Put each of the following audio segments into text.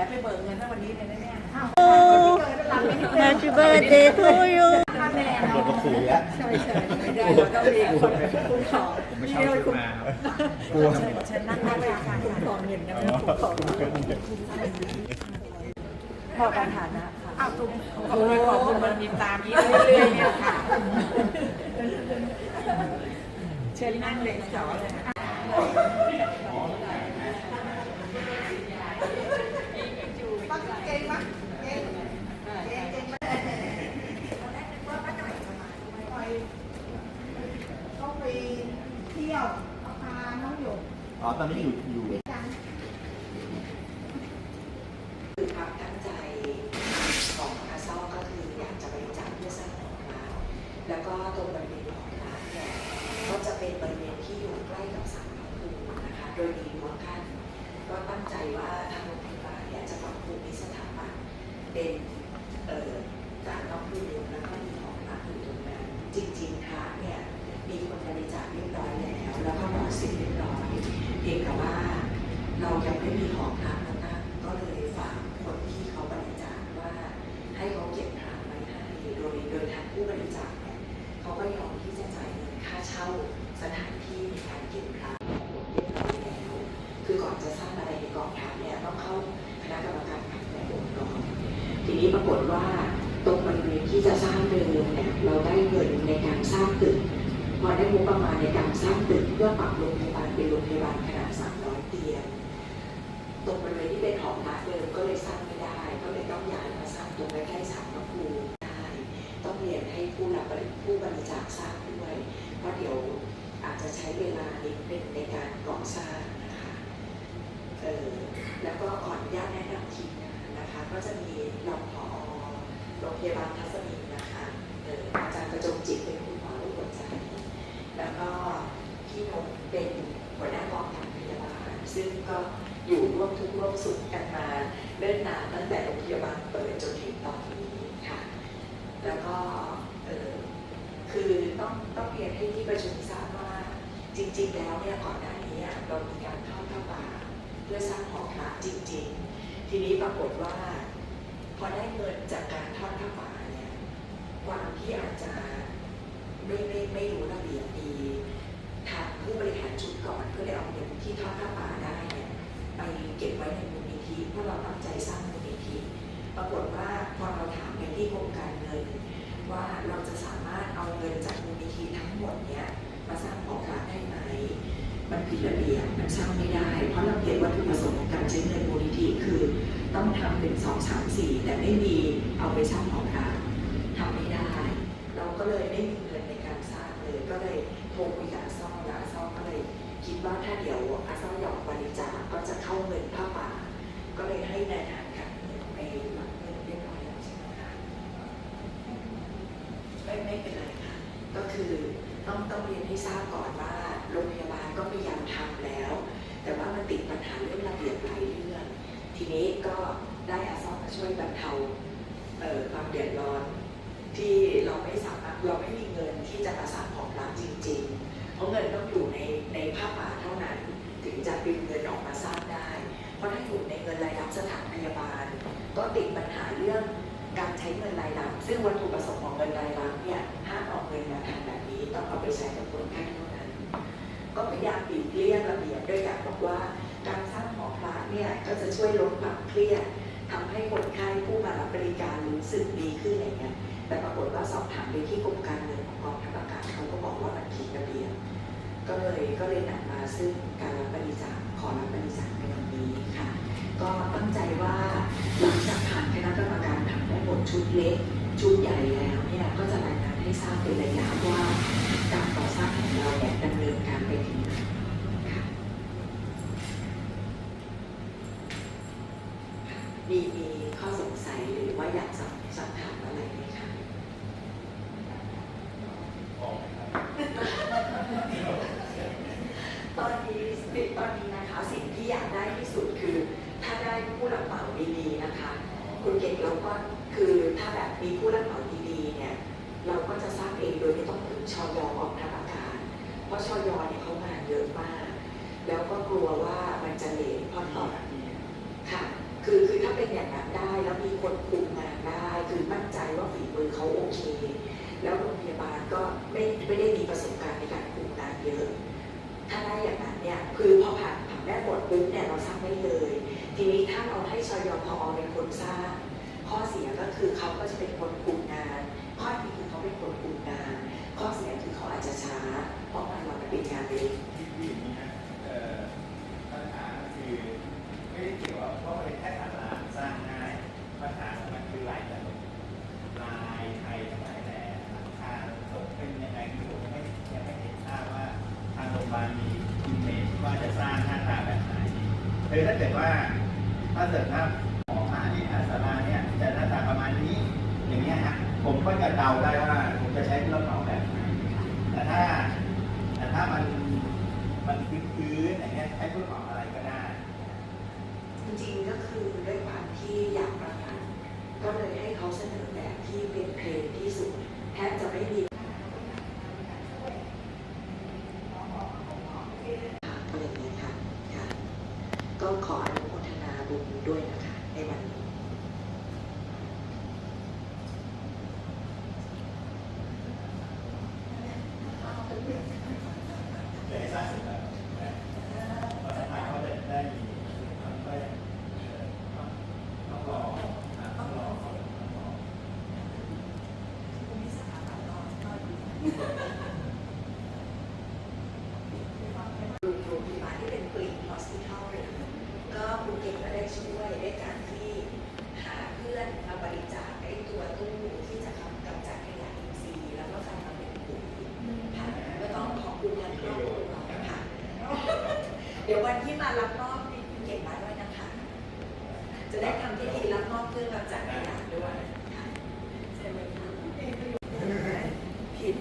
วนไปเบิกเงินให้วันนี้เลยแน่ๆอ้าวแเบิร์เดย์ทูยูโดนกระขู่แล้วใช่ใช่ไม่ได้เราต้องมีคนคุ้มครองผมไม่ชอบขึ้มาครับกลัวฉันั่งได้เลยค่ะคุ้มครองเงินนะคุ้มครองพอการฐานะค่ะขอบคุณขอบคุณมันมีตามยิ่งเรื่อยๆเนี่ยค่ะเชิญนั่งเลยสาวเลย อ๋อ ปรับโรงพยาบาลเป็นโรงพยาบาลขนาด 300 เตียง ตรงบริเวณที่เป็นหอพักเดิมก็เลยสร้างไม่ได้ ก็เลยต้องย้ายมาสร้างตรงใกล้ๆสารพระภูมิได้ต้องเรียนให้ผู้รับบริผู้บริจาคทราบด้วย เพราะเดี๋ยวอาจจะใช้เวลานิดนึงในการก่อสร้างนะคะเออแล้วก็ขออนุญาตแนะนำทีมงานนะคะ ก็จะมีรองผอโรงพยาบาลทัศนีนะคะเอออาจารย์ประจงจิตเป็นคุณหมอโรคหัวใจ แล้วก็พี่นกเป็นหัวหน้ากองการพยาบาล ซึ่งก็อยู่ร่วมทุกข์ร่วมสุขกันมาาตั้งแต่โรงพยาบาลเปิดจนถึงตอนนี้ค่ะ แล้วก็คือต้องต้องเรียนให้ที่ประชุมทราบว่าจริง ๆ แล้วเนี่ยก่อนหน้านี้เรามีการทอดผ้าป่าเพื่อสร้างหอพระจริง ๆ ทีนี้ปรากฏว่า พอได้เงินจากการทอดผ้าป่าเนี่ยความที่อาจจะไม่ไม่ไม่รู้ระเบียบดีทางผู้บริหารชุดก่อนก็เลยเอาเงินที่ทอดผ้าป่าได้เนี่ยไปเก็บไว้ใน มูลนิธิเพราะเราตั้งใจสร้างมูลนิธิปรากฏว่าพอเราถามไปที่กรมการเงิน ว่าเราจะสามารถเอาเงินจากมูลนิธิทั้งหมดเนี่ยมาสร้างหอพรได้ไหมมันผิดระเบียบมันสร้างไม่ได้ เพราะระเบียบวัตถุประสงค์ของการใช้เงินมูลนิธิคือ ต้องทำเป็นสองสามสี่แต่ไม่มีเอาไปสร้างหอพรทำไม่ได้ เราก็เลยไม่มี ให้ทราบก่อนว่าโรงพยาบาลก็พยายามทำแล้ว แต่ว่ามันติดปัญหาเรื่องระเบียบหลายเรื่องทีนี้ก็ได้อาซอมาช่วยบรรเทาความเดือดร้อนที่เราไม่สามารถเราไม่มีเงินที่จะมาสางของร้านจริง ๆ เพราะเงินต้องอยู่ในในผ้าป่าเท่านั้น ถึงจะดึงเงินออกมาสร้างได้ เพราะถ้าอยู่ในเงินรายรับสถานพยาบาล ก็ติดปัญหาเรื่อง การใช้เงินรายรับ ซึ่งวัตถุประสงค์ของเงินรายรับเนี่ยห้ามออกเงินมาทำแบบนี้ต้องเอาไปใช้กับคนไข้เท่านั้น ก็พยายามปีกเลี่ยงระเบียบด้วยการบอกว่าการสร้างหอพระเนี่ยก็จะช่วยลดความเครียดทำให้คนไข้ผู้มารับบริการรู้สึกดีขึ้นอะไรเงี้ยแต่ปรากฏว่าสอบถามไปที่กรมการเงินของกองทัพอากาศเขาก็บอกว่ามันผิดระเบียบก็เลยก็เลยนำมาซึ่งการรับบริจาคขอรับบริจาคในวันนี้ค่ะ ก็ตั้งใจว่าหลังจากผ่านคณะกรรมการท หมดชุดเล็ก ชุดใหญ่แล้วเนี่ยก็จะรายงานให้ทราบเป็นระยะว่าการก่อสร้างของเราเนี่ยดำเนินการไปถึงไหนค่ะมีมีข้อสงสัยหรือว่าอยากสอบสอบถามอะไรไหมคะตอนนี้ตอนนี้นะคะสิ่งที่อยากได้ที่สุดคือ ถ้าได้ผู้รับเหมาดีๆนะคะ คุณเก่งเราก็ คือถ้าแบบมีผู้รับเหมาดีๆเนี่ยเราก็จะสร้างเองโดยไม่ต้องพึ่งชอยออกทางอากาศเพราะชอยอเนี่ยเขางานเยอะมาก แล้วก็กลัวว่ามันจะเลทเพราะตอนค่ะคือคือถ้าเป็นอย่างนั้นได้แล้วมีคนคุมงานได้คือมั่นใจว่าฝีมือเขาโอเค แล้วโรงพยาบาลก็ไม่ไม่ได้มีประสบการณ์ในการคุมงานเยอะถ้าได้อย่างนั้นเนี่ยคือพอผ่านผ่านได้หมดปุ๊บเนี่ยเราสร้างได้เลย ทีนี้ถ้าเราให้ชอยอพอเป็นคนสร้าง ข้อเสียก็คือเขาก็จะเป็นคนคุมงาน ข้อดีคือเขาเป็นคนคุมงาน ข้อเสียคือเขาอาจจะช้า เพราะงานเรามันเป็นงานเล็กที่อย่างนี้ปัญหาคือไม่ได้เกี่ยวกับว่ามันเป็นแค่ฐานสร้างง่ายปัญหาของมันคือลายถนนลายไทยทั้งหลายแหล่หลังคาตกเป็นยังไงคือผมไม่ยังไม่เห็นภาพว่าทางโรงพยาบาลมีอิมเมจว่าจะสร้างหน้าตาแบบไหนคือถ้าเกิดว่าถ้าเกิดว่า เดาได้ว่าผมจะใช้ผู้รับเหมาแบบไหนแต่ถ้า แต่ถ้ามันมันพื้นๆอย่างเงี้ยใช้ผู้รับเหมาอะไรก็ได้ จริงๆก็คือด้วยความที่อยากประหยัดก็เลยให้เขาเสนอแบบที่เป็นเพลนที่สุดแทบจะไม่มีอะไรอย่างนี้ค่ะค่ะก็ขออนุโมทนาบุญด้วยนะคะในวันนี้ เลยให้สร้างเสร็จแล้วนะเพราะสภาเขาจะได้มีมันก็เอ่อต้องรอนะต้องรอต้องรอ โรงพยาบาลที่เป็นกรีนฮอสพิทอลเลยก็คุณเก่งก็ได้ช่วยด้วยการที่หาเพื่อนมาบริจาคไอ้ตัวตู้ที่จะทำกำจัดขยะอินทรีย์แล้วก็ทำมาเป็นปุ๋ยค่ะก็ต้องขอบคุณทั้งครอบครัวค่ะ เดี๋ย ววันที่มารับมอบนี่คุณเก่งมาด้วยนะคะ จะได้ทำพิธีรับมอบเครื่องกำจัดขยะด้วยค่ะใช่ไหมคะผิด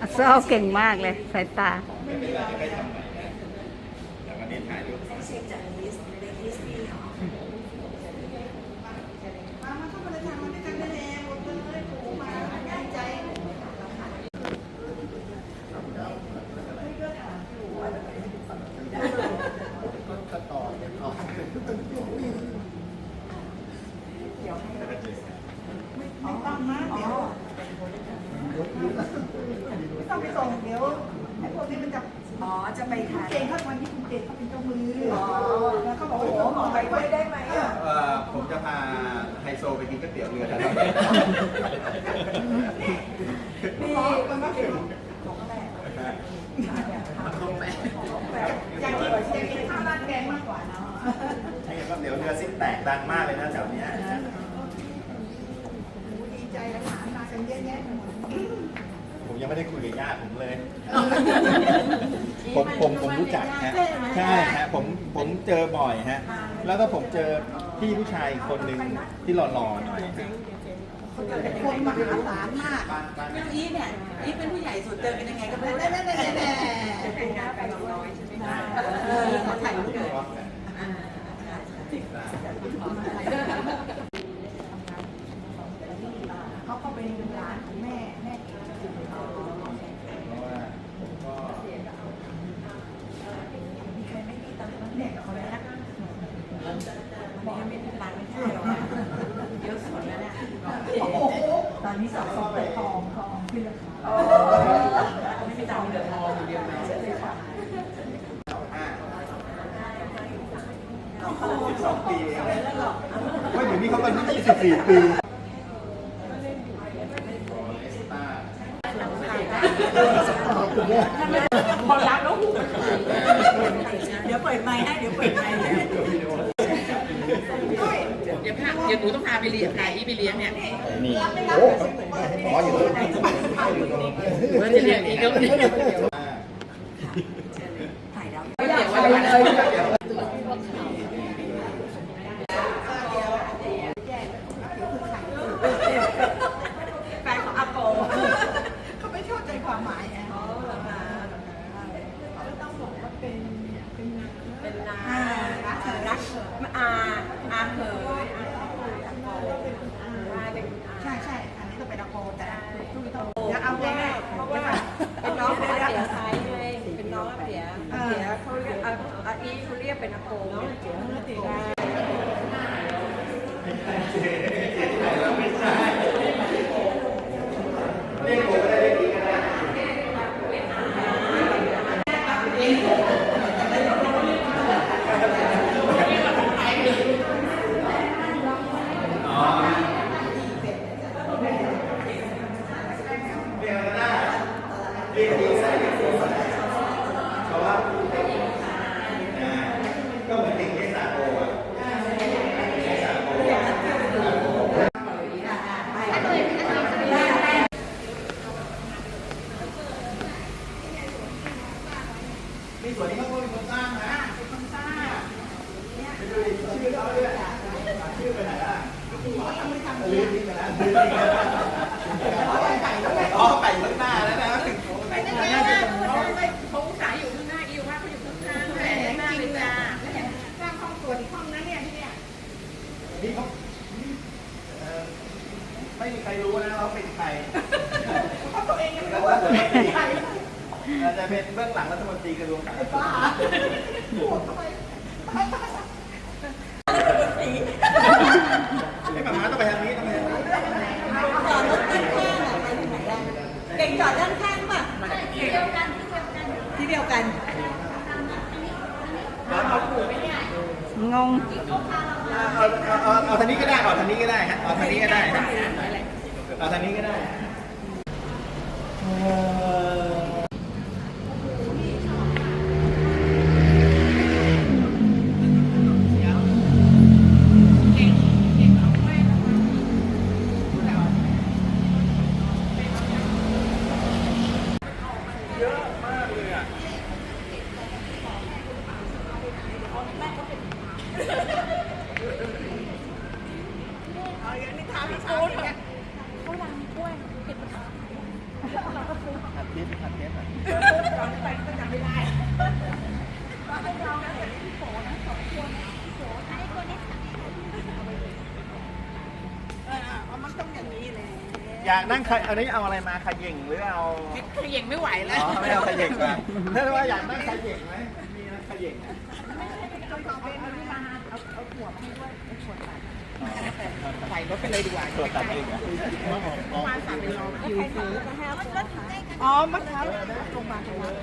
อัโซ่เก่งมากเลยสายตา ไม่เป็นไรไม่ทำใหม่นะแต่วันนี้ถ่ายรูป ต้องเช็คจากลิสต์ในลิสต์นี่เหรอ มามาเข้ามาเลยค่ะมาด้วยกันได้แล้วหมดเลยโอ้มาง่ายใจ ก็ต่อกันต่อ ไม่ต้องนะเดี๋ยว ไม่ต้องไปส่งเดี๋ยวไอ้พวกนี้มันจะอ๋อ จะไปถ่ายเก่งเขาวันนี้คุณเก่งเขาเป็นเจ้ามืออ๋อแล้วเขาบอกโอ้โอ้โหโหหมอไปด้วยได้ไหมอะเอ่อผมจะพาไฮโซไปกินก๋วยเตี๋ยวเรือแต่ตอนมีมันก็เก่งของแปลกอยากกินอยากกินข้าวราดแกงมากกว่าเนาะนี่ก็เดี๋ยวเรือซิปแตกดังมากเลยนะแถวเนี้ยดีใจแล้วหลานมากันเยอะแยะไปหมด ผมยังไม่ได้คุยกับญาติผมเลย ผมผมผมรู้จักฮะใช่ฮะผมผมเจอบ่อยฮะ แล้วก็ผมเจอพี่ผู้ชายอีกคนหนึ่งที่หล่อๆหน่อยฮะคนมหาศาลมากบ้านบ้านอีเนี่ยอีเป็นผู้ใหญ่สุดเจอกันยังไงก็ไม่แน่รู้แน่แน่แน่เป็นงานไปน้อยใช่ไหมคะเออขอถ่ายรูปเลยอ่าเขาก็เป็นหลานของแม่แม่เก่ง เพราะว่าผมก็ มีใครไม่มีตังค์บ้างเนี่ยเขาเลยนะ บอกไม่เป็นร้านไม่ใช่หรอกเยอะสุดแล้วเนี่ย โอ้โห ตอนนี้สอบสอบเปิดทองทองขึ้นราคาไม่มีตังค์เดือดร้อนอยู่เดียวนะห้าสิบสองปีเองว่าเดี๋ยวนี้เขาก็นยี่สิบสี่ปีเอสตาพอรับแล้วหูเดี๋ยวเปิดไมค์ให้ เดี๋ยวเปิดไมค์เดี๋ยวพาเดี๋ยวหนูต้องพาไปเลี้ยงพาอีไปเลี้ยงเนี่ย นี่โอ้หมออยู่ตรงนี้ เพื่อจะเลี้ยงอีก็เดี๋ย เป็นอโกงเนี่ย องยังไม่แล้วรู้ว่าจะเองเป็นเป็นใครอาจจะเป็นเบื้องหลังรัฐมนตรีกระทรวงสารณสุขบ้าพูดทำไมไอ้หมาม้าต้องไปทางนี้ต้องไปทางนี้จอดรถด้านข้างอะไปทางไหนได้เก่งจอดด้านข้างป่ะที่เดียวกันที่เดียวกันเอางงเอาเอาเอาเอาทางนี้ก็ได้เอาทางนี้ก็ได้ฮะเอาทางนี้ก็ได้ฮะเอาทางนี้ก็ได้ เอ่อ อัดเทปอัดเทปอะ เออเอามันต้องอย่างนี้เลย อยากนั่งใครอันนี้เอาอะไรมาขย่งหรือเอาขย่งไม่ไหวแล้วอ๋อไม่เอาขย่งมาถ้าว่าอยากนั่งขย่งไหมมีนะขย่งอะใส่รถไปเลยดีกว่าตรวจตัดเองอะมาสั่งไปรอคิวซื้ออ๋อมะพร้าวลงมาตรงนั้น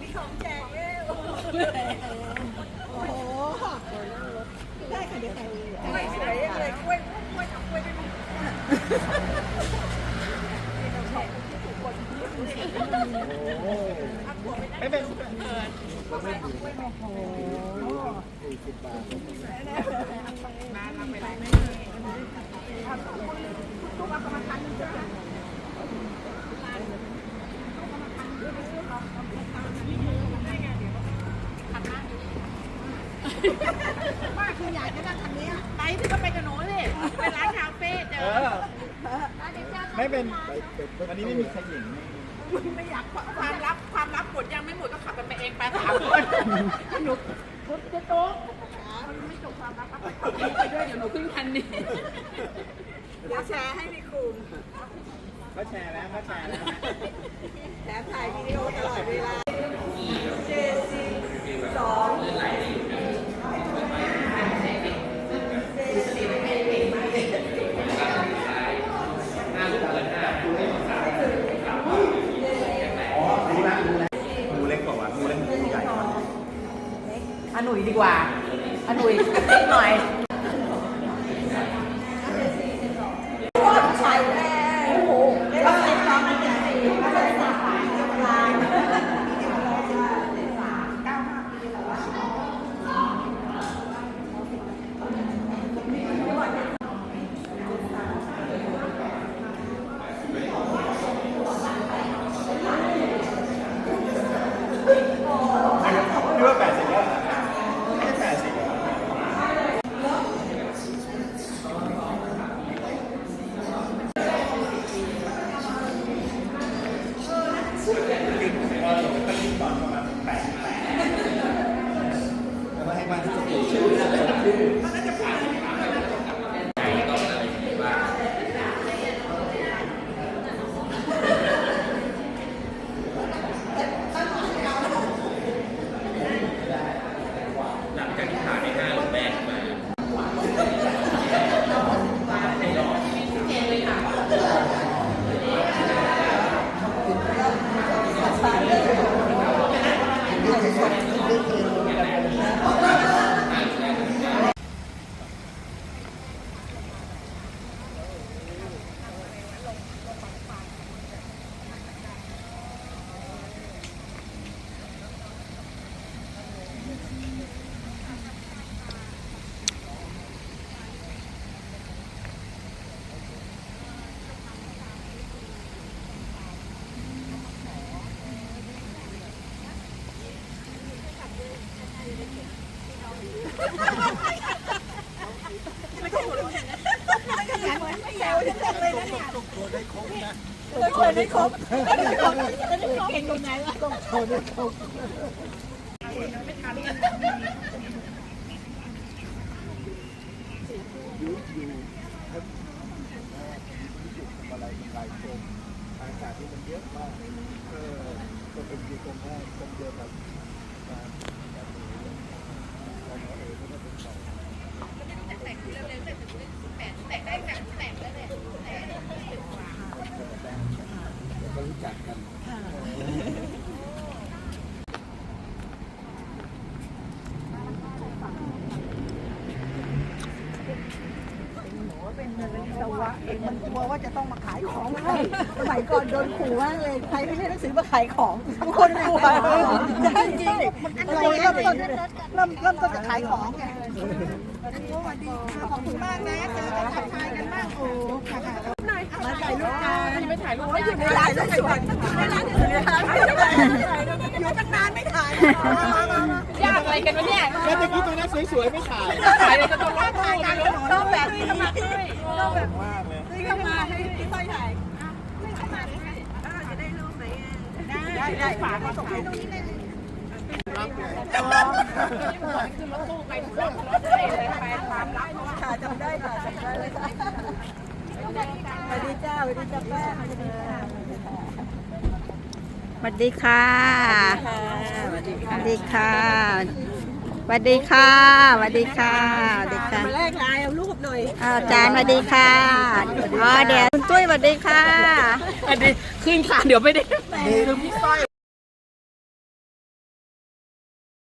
มีของแจกเว้ยโอ้โหได้ค่ะเดี๋ยวใครกล้วยสวยเลยกล้วยกล้วยเอากล้วยไป ไม่เป็น ไปที่ก็ไปกับหนูสิไปร้านคาเฟ่เจเอออ ไม่เป็น วันนี้ไม่มีขย่งไม่ไม่อยากความลับความลับหมดยังไม่หมดก็ขับกันไปเองไปสามคนหนูพุทธโต๊ะมันไม่จบความลับไปด้วยเดี๋ยวหนูขึ้นคันนี้เดี๋ยวแชร์ให้ในกลุ่มก็แชร์แล้วก็แชร์แล้ว แถมถ่ายวิดีโอตลอดเวลาเจ็ดสิบสองอ หนุ่ยดีกว่าอหนุ่ยนิดหน่อย ไม่ครบไม่ครบเก่งตรงไหนวะต้องได้ครบอะไรมันหลายโคมอากาศที่มันเยอะมาก เออก็เป็นอยู่ตรงแรกตรงเดียวกับการแบบนี้แล้วก็เออก็เป็นสองแล้วก็รู้จักกัน สวะเองมันกลัวว่าจะต้องมาขายของให้สมัยก่อนโดนขู่มากเลยใครไม่ได้หนังสือมาขายของทุกคนกลัวใช่ใช่เราเริ่มต้นเริ่มเริ่มต้นจะขายของไงสวัสดีค่ะขอบคุณมากนะเจอกันทักทายกันมากโอ้ค่ะค่ะมาถ่ายรูปกันไม่ถ่ายรูปไม่อยู่ในร้านสวยในร้านอยู่ในร้านอยู่ตั้งนานไม่ถ่ายยาก อะไรกันวะเนี่ยแล้วตะกี้ตรงนั้นสวยๆไม่ถ่ายถ่ายเลยก็ต้องรอดถ่ายกันต้องแบบนี้ต้องแบบนี้ต้องแบบมากเลยนี่เข้ามาให้พี่ต้อยถ่ายได้ได้ฝากมาส่งให้ตรงนี้เลยขึ้นรถตู้ไปถึงรถรถเลยไปตามรับค่ะจำได้ค่ะจำได้เลยค่ะสวัสดีจ้าสวัสดีจ้าป้าส วัสดีค่ะสวัสดีค่ะสวัสดีสค่ะวัสดีค่ะสวัสดีค่ะสวัสดีค่ะสวัสดีค่ะมาแรกลายเอารูปหน่อยอ้าวอาจารย์สวัสดีค่ะอ๋อเดี๋ยวคุณตุ้ยสวัสดีค่ะอันนี้ขึ้นค่ะเดี๋ยวไม่ได้ลืมพี่สร้อย